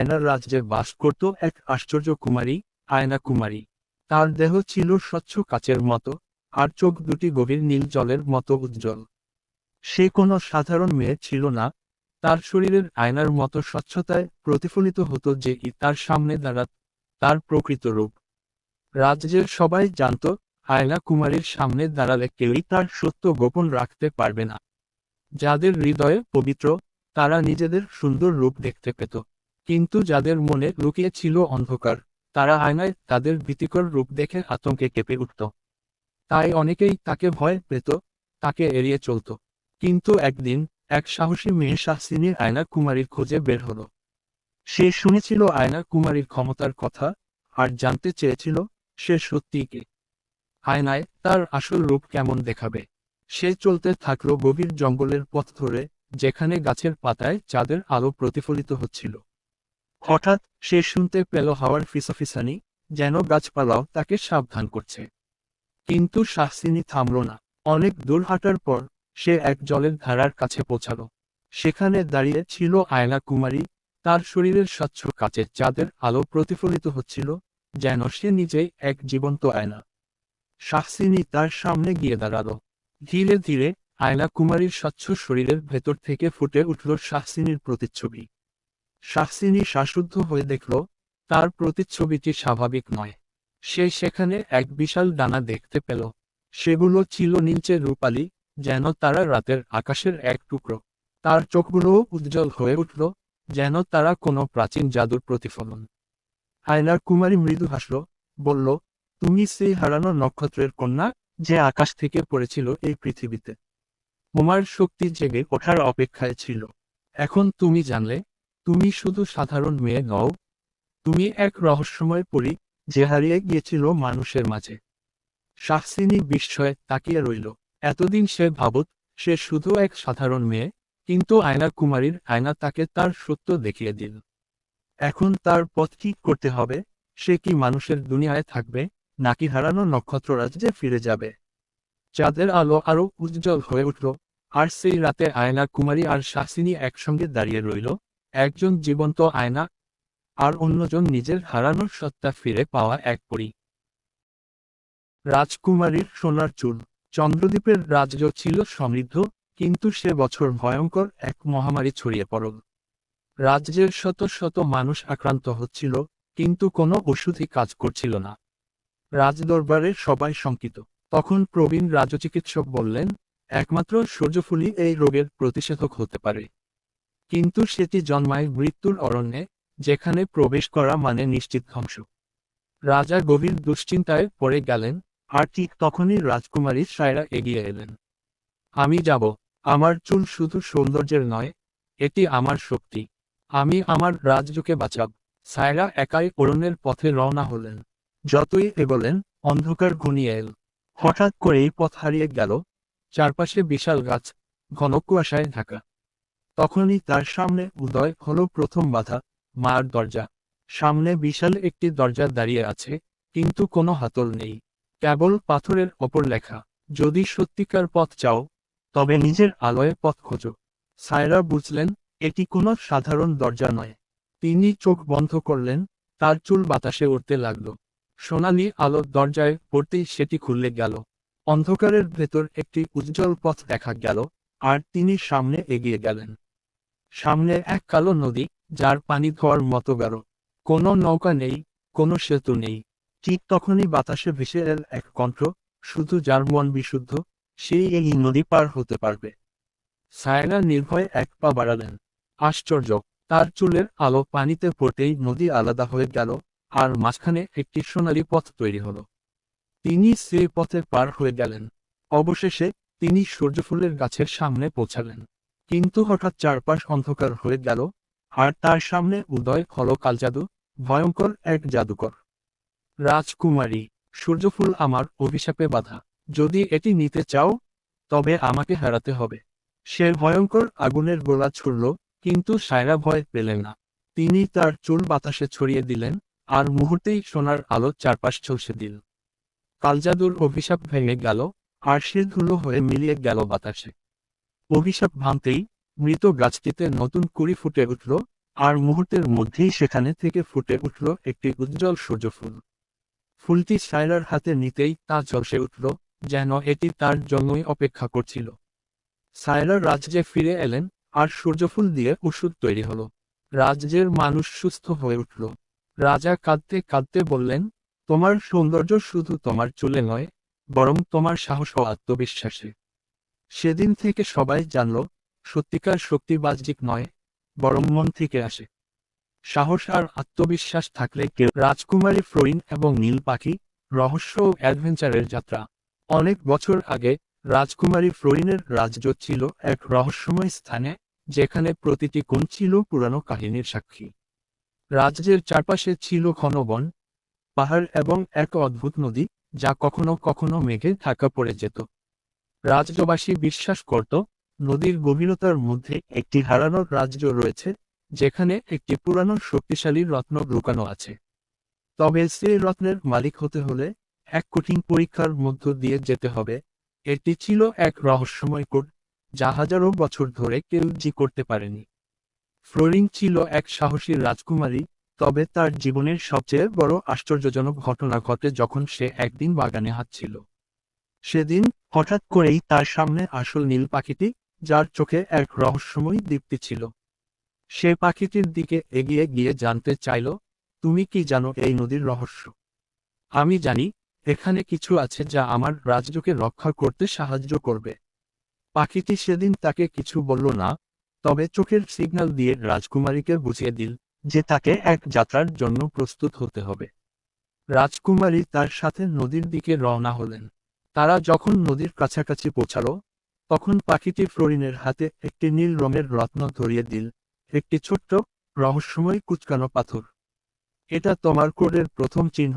আয়নার রাজ্যে বাস করত এক আশ্চর্য কুমারী, আয়না কুমারী। তার দেহ ছিল স্বচ্ছ কাচের মতো, আর চোখ দুটি গভীর নীল জলের মতো উজ্জ্বল। সে কোনো সাধারণ মেয়ে ছিল না। তার শরীরের আয়নার মতো স্বচ্ছতায় প্রতিফলিত হতো যে ই তার সামনে দাঁড়াত, তার প্রকৃত রূপ। রাজ্যের সবাই জানত, আয়না কুমারীর সামনে দাঁড়ালে কেউই তার সত্য গোপন রাখতে পারবে না। যাদের হৃদয়ে পবিত্র, তারা নিজেদের সুন্দর রূপ দেখতে পেত। কিন্তু যাদের মনে লুকিয়ে ছিল অন্ধকার, তারা আয়নায় তাদের ভীতিকর রূপ দেখে আতঙ্কে কেঁপে উঠত। তাই অনেকেই তাকে ভয় পেত, তাকে এড়িয়ে চলত। কিন্তু একদিন এক সাহসী মেয়ে শাসিনী আয়না কুমারীর খোঁজে বের হলো। সে শুনেছিল আয়না কুমারীর ক্ষমতার কথা আর জানতে চেয়েছিল সে সত্যি কে। আয়নায় তার আসল রূপ কেমন দেখাবে? সে চলতে থাকল গভীর জঙ্গলের পথ ধরে, যেখানে গাছের পাতায় চাঁদের আলো প্রতিফলিত হচ্ছিল। হঠাৎ সে শুনতে পেল হাওয়ার ফিসফিসানি যেন গাছপালাও তাকে সাবধান করছে। কিন্তু শাসিনী থামল না। অনেক দূর হাঁটার পর সে এক জলের ধারার কাছে পৌঁছাল। সেখানে দাঁড়িয়ে ছিল আয়না কুমারী। তার শরীরের স্বচ্ছ কাচের চাঁদের আলো প্রতিফলিত হচ্ছিল যেন সে নিজেই এক জীবন্ত আয়না। শাসিনী তার সামনে গিয়ে দাঁড়াল। ধীরে ধীরে আয়না কুমারীর স্বচ্ছ শরীরের ভেতর থেকে ফুটে উঠল শাসিনীর প্রতিচ্ছবি। শাসিনী শ্বাসুদ্ধ হয়ে দেখল, তার প্রতিচ্ছবিটি স্বাভাবিক নয়। সে সেখানে এক বিশাল ডানা দেখতে পেল। সেগুলো ছিল নীলচে রূপালী, যেন তারা রাতের আকাশের এক টুকরো। তার চোখগুলোও উজ্জ্বল হয়ে উঠল, যেন তারা কোনো প্রাচীন জাদুর প্রতিফলন। আয়নার কুমারী মৃদু হাসল, বলল, তুমি সেই হারানো নক্ষত্রের কন্যা যে আকাশ থেকে পড়েছিল এই পৃথিবীতে। তোমার শক্তি জেগে ওঠার অপেক্ষায় ছিল। এখন তুমি জানলে তুমি শুধু সাধারণ মেয়ে নও। তুমি এক রহস্যময় পরি, যে হারিয়ে গিয়েছিল মানুষের মাঝে। শাহসিনী বিস্ময়ে তাকিয়ে রইল। এতদিন সে ভাবত, সে শুধু এক সাধারণ মেয়ে, কিন্তু আয়নার কুমারীর আয়না তাকে তার সত্য দেখিয়ে দিল। এখন তার পথ কি করতে হবে? সে কি মানুষের দুনিয়ায় থাকবে, নাকি হারানো নক্ষত্র রাজ্যে ফিরে যাবে? চাঁদের আলো আরও উজ্জ্বল হয়ে উঠল, আর সেই রাতে আয়না কুমারী আর শাসিনী একসঙ্গে দাঁড়িয়ে রইল একজন জীবন্ত আয়না, আর অন্যজন নিজের হারানোর সত্তা ফিরে পাওয়া এক পরি। রাজকুমারীর সোনার চুল। চন্দ্রদ্বীপের রাজ্য ছিল সমৃদ্ধ, কিন্তু সে বছর ভয়ঙ্কর এক মহামারী ছড়িয়ে পড়ল। রাজ্যের শত শত মানুষ আক্রান্ত হচ্ছিল, কিন্তু কোনো ওষুধই কাজ করছিল না। রাজদরবারে সবাই শঙ্কিত। তখন প্রবীণ রাজচিকিৎসক বললেন, একমাত্র সূর্যফুলি এই রোগের প্রতিষেধক হতে পারে। কিন্তু সেটি জন্মায় মৃত্যুর অরণ্যে, যেখানে প্রবেশ করা মানে নিশ্চিত ধ্বংস। রাজা গভীর দুশ্চিন্তায় পড়ে গেলেন, আর ঠিক তখনই রাজকুমারী সায়রা এগিয়ে এলেন। আমি যাব, আমার চুল শুধু সৌন্দর্যের নয়, এটি আমার শক্তি। আমি আমার রাজ্যকে বাঁচাব। সায়রা একাই অরণ্যের পথে রওনা হলেন। যতই এগোলেন, অন্ধকার ঘনিয়ে এল। হঠাৎ করেই পথ হারিয়ে গেল। চারপাশে বিশাল গাছ, ঘন কুয়াশায় ঢাকা। তখনই তার সামনে উদয় হলো প্রথম বাধা, মার দরজা। সামনে বিশাল একটি দরজা দাঁড়িয়ে আছে, কিন্তু কোনো হাতল নেই। কেবল পাথরের ওপর লেখা, যদি সত্যিকার পথ চাও, তবে নিজের আলোয় পথ খোঁজো। সায়রা বুঝলেন, এটি কোনো সাধারণ দরজা নয়। তিনি চোখ বন্ধ করলেন, তার চুল বাতাসে উঠতে লাগল। সোনালি আলো দরজায় পড়তেই সেটি খুললে গেল। অন্ধকারের ভেতর একটি উজ্জ্বল পথ দেখা গেল, আর তিনি সামনে এগিয়ে গেলেন। সামনে এক কালো নদী, যার পানি ধোয়ার মতো গাঢ়। কোনো নৌকা নেই, কোনো সেতু নেই। ঠিক তখনই বাতাসে ভেসে এল এক কণ্ঠ, শুধু যার মন বিশুদ্ধ, সেই এই নদী পার হতে পারবে। সায়রা নির্ভয়ে এক পা বাড়ালেন। আশ্চর্য, তার চুলের আলো পানিতে পড়তেই নদী আলাদা হয়ে গেল, আর মাঝখানে একটি সোনালী পথ তৈরি হলো। তিনি সেই পথে পার হয়ে গেলেন। অবশেষে তিনি সূর্যফুলের গাছের সামনে পৌঁছালেন। কিন্তু হঠাৎ চারপাশ অন্ধকার হয়ে গেল, আর তার সামনে উদয় হলো কালজাদু ভয়ঙ্কর এক জাদুকর। রাজকুমারী, সূর্যফুল আমার অভিশাপে বাধা। যদি এটি নিতে চাও, তবে আমাকে হারাতে হবে। সে ভয়ঙ্কর আগুনের গোলা ছুড়ল, কিন্তু সায়রা ভয় পেলেন না। তিনি তার চুল বাতাসে ছড়িয়ে দিলেন, আর মুহূর্তেই সোনার আলো চারপাশ ছলসে দিল। কালজাদুর অভিশাপ ভেঙে গেল, আর সে ধুলো হয়ে মিলিয়ে গেল বাতাসে। অভিশাপ ভাঙতেই মৃত গাছটিতে নতুন কুড়ি ফুটে উঠল, আর মুহূর্তের মধ্যেই সেখানে থেকে ফুটে উঠল একটি উজ্জ্বল সূর্যফুল। ফুলটি সায়লার হাতে নিতেই তা ঝলসে উঠল, যেন এটি তার জন্যই অপেক্ষা করছিল। সায়লার রাজ্যে ফিরে এলেন, আর সূর্যফুল দিয়ে ওষুধ তৈরি হলো। রাজ্যের মানুষ সুস্থ হয়ে উঠল। রাজা কাঁদতে কাঁদতে বললেন, তোমার সৌন্দর্য শুধু তোমার চুলে নয়, বরং তোমার সাহস ও আত্মবিশ্বাসে। সেদিন থেকে সবাই জানল, সত্যিকার শক্তি বাহ্যিক নয়, বরং মন থেকে আসে। সাহস আর আত্মবিশ্বাস থাকলে কেউ রাজকুমারী ফ্লোরিন এবং নীল পাখি, রহস্য ও অ্যাডভেঞ্চারের যাত্রা। অনেক বছর আগে রাজকুমারী ফ্লোরিনের রাজ্য ছিল এক রহস্যময় স্থানে, যেখানে প্রতিটি কোণ ছিল পুরানো কাহিনীর সাক্ষী। রাজ্যের চারপাশে ছিল ঘন বন, পাহাড় এবং এক অদ্ভুত নদী, যা কখনো কখনো মেঘে ঢাকা পড়ে যেত। রাজ্যবাসী বিশ্বাস করত, নদীর গভীরতার মধ্যে একটি হারানোর রাজ্য রয়েছে, যেখানে একটি পুরানো শক্তিশালী রত্ন লুকানো আছে। তবে সেই রত্নের মালিক হতে হলে এক কঠিন পরীক্ষার মধ্য দিয়ে যেতে হবে। এটি ছিল এক রহস্যময় কোড, যা হাজারো বছর ধরে কেউ জি করতে পারেনি। ফ্লোরিং ছিল এক সাহসী রাজকুমারী, তবে তার জীবনের সবচেয়ে বড় আশ্চর্যজনক ঘটনা ঘটে যখন সে একদিন বাগানে হাঁটছিল। সেদিন হঠাৎ করেই তার সামনে আসল নীল পাখিটি, যার চোখে এক রহস্যময় দীপ্তি ছিল। সে পাখিটির দিকে এগিয়ে গিয়ে জানতে চাইল, তুমি কি জানো এই নদীর রহস্য? আমি জানি, এখানে কিছু আছে যা আমার রাজ্যকে রক্ষা করতে সাহায্য করবে। পাখিটি সেদিন তাকে কিছু বলল না, তবে চোখের সিগন্যাল দিয়ে রাজকুমারীকে বুঝিয়ে দিল যে তাকে এক যাত্রার জন্য প্রস্তুত হতে হবে। রাজকুমারী তার সাথে নদীর দিকে রওনা হলেন। তারা যখন নদীর কাছাকাছি পৌঁছালো, তখন পাখিটি ফ্লোরিনের হাতে একটি নীল রঙের রত্ন ধরিয়ে দিল, একটি ছোট্ট, রহস্যময় কুচকানো পাথর। এটা তোমার কোডের প্রথম চিহ্ন?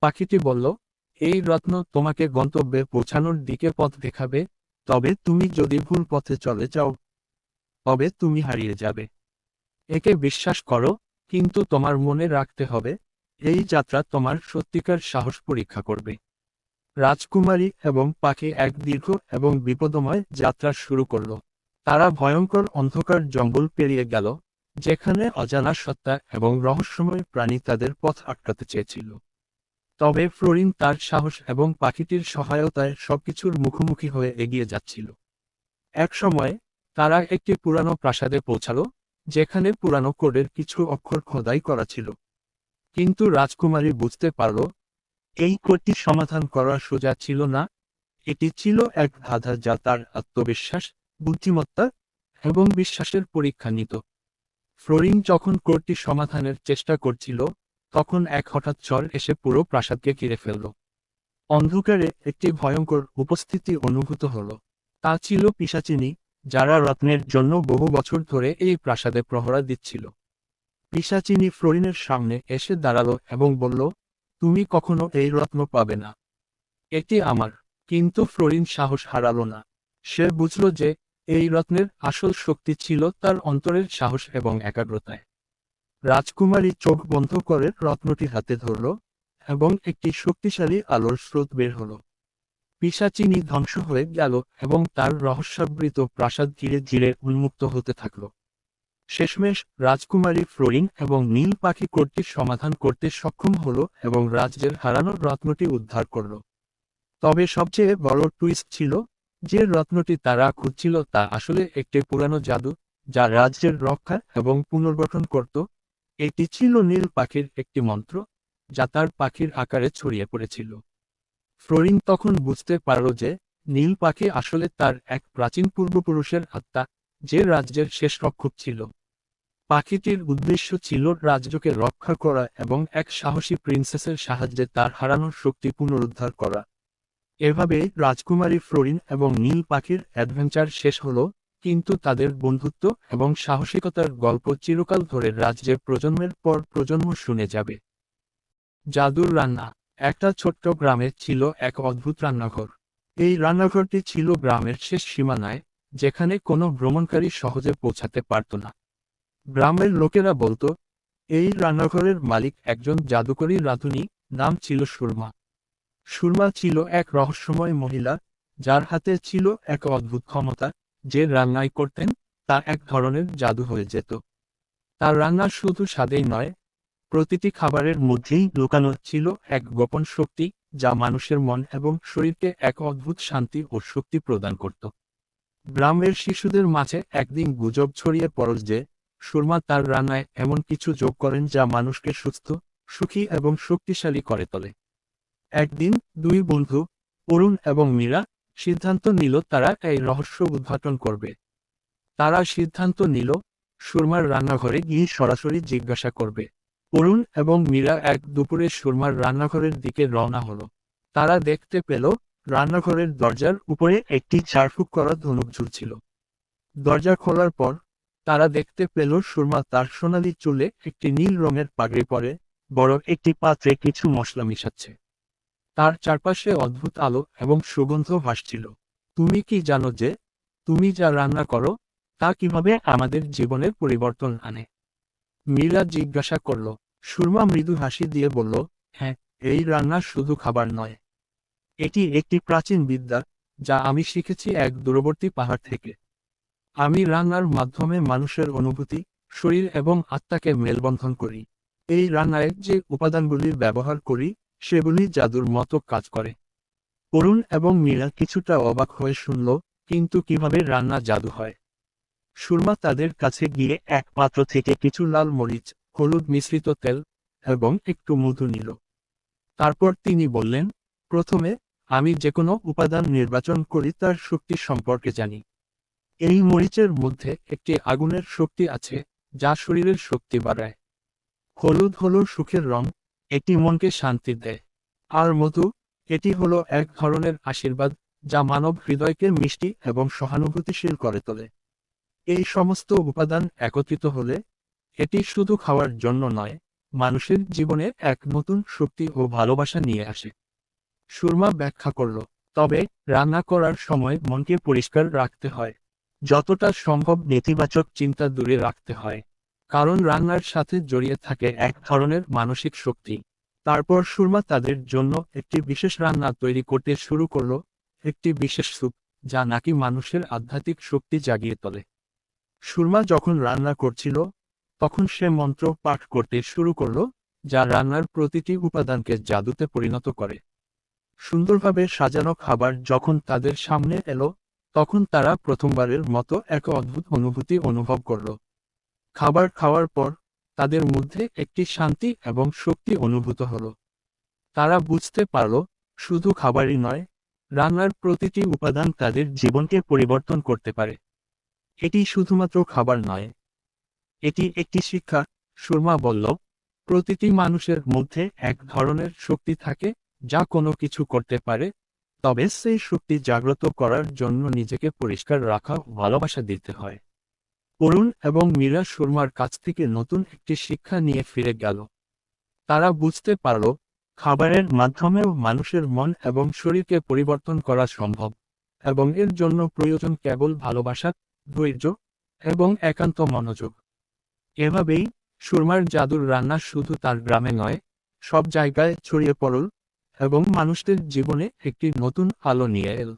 পাখিটি বলল, এই রত্ন তোমাকে গন্তব্যে পৌঁছানোর দিকে পথ দেখাবে, তবে তুমি যদি ভুল পথে চলে যাও, তবে তুমি হারিয়ে যাবে। একে বিশ্বাস করো, কিন্তু তোমার মনে রাখতে হবে, এই যাত্রা তোমার সত্যিকার সাহস পরীক্ষা করবে। রাজকুমারী এবং পাখি এক দীর্ঘ এবং বিপদময় যাত্রা শুরু করল। তারা ভয়ঙ্কর অন্ধকার জঙ্গল পেরিয়ে গেল, যেখানে অজানা সত্তা এবং রহস্যময় প্রাণী তাদের পথ আটকাতে চেয়েছিল। তবে ফ্লোরিন তার সাহস এবং পাখিটির সহায়তায় সবকিছুর মুখোমুখি হয়ে এগিয়ে যাচ্ছিল। এক সময় তারা একটি পুরানো প্রাসাদে পৌঁছালো, যেখানে পুরানো কোডের কিছু অক্ষর খোদাই করা ছিল। কিন্তু রাজকুমারী বুঝতে পারল এই কোডটি সমাধান করা সোজা ছিল না। এটি ছিল এক ধাঁধা যা তার আত্মবিশ্বাস, বুদ্ধিমত্তা এবং বিশ্বাসের পরীক্ষা নিত। ফ্লোরিং যখন কোডটি সমাধানের চেষ্টা করছিল, তখন এক হঠাৎ ঝড় এসে পুরো প্রাসাদকে ঘিরে ফেলল। অন্ধকারে একটি ভয়ঙ্কর উপস্থিতি অনুভূত হল। তা ছিল পিসাচিনী যারা রত্নের জন্য বহু বছর ধরে এই প্রাসাদে প্রহরা দিচ্ছিল। পিসাচিনী ফ্লোরিনের সামনে এসে দাঁড়াল এবং বলল তুমি কখনো এই রত্ন পাবে না। এটি আমার, কিন্তু ফ্লোরিন সাহস হারালো না। সে বুঝল যে, এই রত্নের আসল শক্তি ছিল তার অন্তরের সাহস এবং একাগ্রতায়। রাজকুমারী চোখ বন্ধ করে রত্নটি হাতে ধরল এবং একটি শক্তিশালী আলোর স্রোত বের হল। পিসাচিনি ধ্বংস হয়ে গেল এবং তার রহস্যাবৃত প্রাসাদ ধীরে ধীরে উন্মুক্ত হতে থাকল। শেষমেশ রাজকুমারী ফ্লোরিং এবং নীল পাখি কোর্টটির সমাধান করতে সক্ষম হল এবং রাজ্যের হারানোর রত্নটি উদ্ধার করল। তবে সবচেয়ে বড় টুইস্ট ছিল, যে রত্নটি তারা খুঁজছিল তা আসলে একটি পুরানো জাদু, যা রাজ্যের রক্ষা এবং পুনর্গঠন করত। এটি ছিল নীল পাখির একটি মন্ত্র, যা তার পাখির আকারে ছড়িয়ে পড়েছিল। ফ্লোরিন তখন বুঝতে পারল যে নীল পাখি আসলে তার এক প্রাচীন পূর্বপুরুষের আত্মা, যে রাজ্যের শেষ রক্ষক ছিল। পাখিটির উদ্দেশ্য ছিল রাজ্যকে রক্ষা করা এবং এক সাহসী প্রিন্সেসের সাহায্যে তার হারানোর শক্তি পুনরুদ্ধার করা। এভাবে রাজকুমারী ফ্লোরিন এবং নীল পাখির অ্যাডভেঞ্চার শেষ হল, কিন্তু তাদের বন্ধুত্ব এবং সাহসিকতার গল্প চিরকাল ধরে রাজ্যের প্রজন্মের পর প্রজন্ম শুনে যাবে। জাদুর রান্না। একটা ছোট্ট গ্রামে ছিল এক অদ্ভুত রান্নাঘর। এই রান্নাঘরটি ছিল গ্রামের শেষ সীমানায়, যেখানে কোনো ভ্রমণকারী সহজে পৌঁছাতে পারত না। গ্রামের লোকেরা বলতো, এই রান্নাঘরের মালিক একজন জাদুকরী রাধুনী, নাম ছিল সুরমা। সুরমা ছিল এক রহস্যময় মহিলা, যার হাতে ছিল এক অদ্ভুত ক্ষমতা, যে রান্নাই করতেন, তা এক ধরনের জাদু হয়ে যেত। তার রান্না শুধু স্বাদেই নয়, প্রতিটি খাবারের মধ্যেই লুকানো ছিল এক গোপন শক্তি, যা মানুষের মন এবং শরীরকে এক অদ্ভুত শান্তি ও শক্তি প্রদান করত। গ্রামের শিশুদের মাঝে একদিন গুজব ছড়িয়ে পড়ল যে সুরমা তার রান্নায় এমন কিছু যোগ করেন যা মানুষকে সুস্থ, সুখী এবং শক্তিশালী করে তোলে। একদিন দুই বন্ধু, অরুণ এবং মীরা, সিদ্ধান্ত নিল তারা এই রহস্য উদ্ঘাটন করবে। তারা সিদ্ধান্ত নিল, সুরমার রান্নাঘরে গিয়ে সরাসরি জিজ্ঞাসা করবে। অরুণ এবং মীরা এক দুপুরে সুরমার রান্নাঘরের দিকে রওনা হলো। তারা দেখতে পেল, রান্নাঘরের দরজার উপরে একটি ঝাড়ফুঁক করা ধনুক ঝুলছিল। দরজা খোলার পর তারা দেখতে পেল সুরমা তার সোনালি চুলে একটি নীল রঙের পাগড়ি পরে বড় একটি পাত্রে কিছু মশলা মিশাচ্ছে। তার চারপাশে অদ্ভুত আলো এবং সুগন্ধ ভাসছিল। তুমি কি জানো যে, তুমি যা রান্না করো, তা কীভাবে আমাদের জীবনের পরিবর্তন আনে? মীরা জিজ্ঞাসা করল। সুরমা মৃদু হাসি দিয়ে বলল হ্যাঁ এই রান্না শুধু খাবার নয়। এটি একটি প্রাচীন বিদ্যা, যা আমি শিখেছি এক দূরবর্তী পাহাড় থেকে। আমি রান্নার মাধ্যমে মানুষের অনুভূতি, শরীর এবং আত্মাকে মেলবন্ধন করি। এই রান্নায় যে উপাদানগুলি ব্যবহার করি, সেগুলি জাদুর মতো কাজ করে। অরুণ এবং মীরা কিছুটা অবাক হয়ে শুনল, কিন্তু কীভাবে রান্না জাদু হয়? সুরমা তাদের কাছে গিয়ে এক পাত্র থেকে কিছু লাল মরিচ, হলুদ মিশ্রিত তেল এবং একটু মধু নিল। তারপর তিনি বললেন, প্রথমে, আমি যে কোনো উপাদান নির্বাচন করি তার শক্তি সম্পর্কে জানি। এই মরিচের মধ্যে একটি আগুনের শক্তি আছে, যা শরীরের শক্তি বাড়ায়। হলুদ হলো সুখের রং, এটি মনকে শান্তি দেয়। আর মধু, এটি হলো এক ধরনের আশীর্বাদ, যা মানব হৃদয়কে মিষ্টি এবং সহানুভূতিশীল করে তোলে। এই সমস্ত উপাদান একত্রিত হলে, এটি শুধু খাওয়ার জন্য নয়, মানুষের জীবনে এক নতুন শক্তি ও ভালোবাসা নিয়ে আসে। সুরমা ব্যাখ্যা করল, তবে রান্না করার সময় মনকে পরিষ্কার রাখতে হয়। যতটা সম্ভব নেতিবাচক চিন্তা দূরে রাখতে হয়। কারণ রান্নার সাথে জড়িয়ে থাকে এক ধরনের মানসিক শক্তি। তারপর সুরমা তাদের জন্য একটি বিশেষ রান্না তৈরি করতে শুরু করল, একটি বিশেষ স্যুপ, যা নাকি মানুষের আধ্যাত্মিক শক্তি জাগিয়ে তোলে। সুরমা যখন রান্না করছিল, তখন সে মন্ত্র পাঠ করতে শুরু করল, যা রান্নার প্রতিটি উপাদানকে জাদুতে পরিণত করে। সুন্দরভাবে সাজানো খাবার যখন তাদের সামনে এলো তখন তারা প্রথমবারের মতো এক অদ্ভুত অনুভূতি অনুভব করল। খাবার খাওয়ার পর তাদের মধ্যে একটি শান্তি এবং শক্তি অনুভূত হল। তারা বুঝতে পারল, শুধু খাবারই নয়, রান্নার প্রতিটি উপাদান তাদের জীবনকে পরিবর্তন করতে পারে। এটি শুধুমাত্র খাবার নয়, এটি একটি শিক্ষা, সুরমা বলল। প্রতিটি মানুষের মধ্যে এক ধরনের শক্তি থাকে, যা কোনো কিছু করতে পারে তবে সেই শক্তি জাগ্রত করার জন্য নিজেকে পরিষ্কার রাখা, ভালোবাসা দিতে হয়। অরুণ এবং মীরা সুরমার কাছ থেকে নতুন একটি শিক্ষা নিয়ে ফিরে গেল। তারা বুঝতে পারল, খাবারের মাধ্যমেও মানুষের মন এবং শরীরকে পরিবর্তন করা সম্ভব এবং এর জন্য প্রয়োজন কেবল ভালোবাসা, ধৈর্য এবং একান্ত মনোযোগ। এভাবেই সুরমার জাদুর রান্না শুধু তার গ্রামে নয়, সব জায়গায় ছড়িয়ে পড়ল এবং মানুষদের জীবনে একটি নতুন আলো নিয়ে এল।